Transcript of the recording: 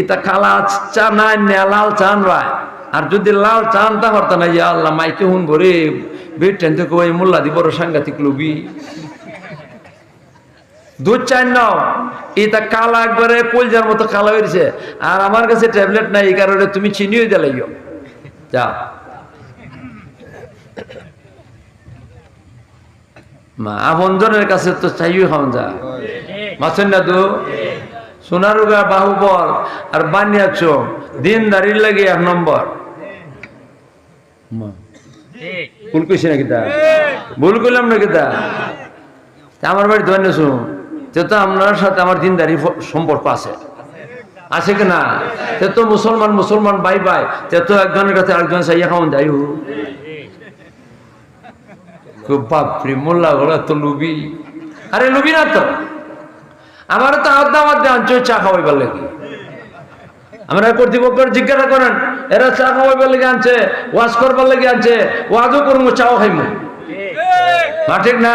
ইতা কালা চা নাই লাল চান রায়। আর যদি লাল চান তা হরতা না ইয়া আল্লাহ, মাইকে হুন ভরে। বেটেন থেকে ওই মোল্লা দি বড় সাংঘাতিক লবি দুধ চাই নাও। এটা কালা একবারে কলজার মতো কালা হয়েছে আর আমার কাছে ট্যাবলেট নাই, এই কারণে তুমি চিনিও দিলাইও যা। মা, আপনজনের কাছে তো চাইও খাওয়া যা। মাছেন না তো সোনারুগা বাহুবল আর বানিয়াছ দিন দাঁড়িয়ে লাগে এক নম্বর। ভুল কইছি নাকি তা? ভুল করলাম নাকি তা? তা আমার বাড়ি ধন্য শুন তে তো আপনার সাথে আমার দিনদারি ফ- সম্পর্ক আছে। আছে কি না? তে তো মুসলমান মুসলমান বাই বাই তে তো একজনের কাছে আরেকজন চাইয়া খাওয়ান যাই হু বাপরে মোল্লা ঘোড়া তো লুবি। আরে লুবি না তো। আমার তো আদা মাদ্দা আনছো চা খাওয়াইবার লাগে আমরা কর্তৃপক্ষের জিজ্ঞাসা করেন এরা চা খাওয়াইবার লেগে আনছে ওয়াজ করবার লেগে আনছে ওয়াজও করব চাও খাইমু? না ঠিক না?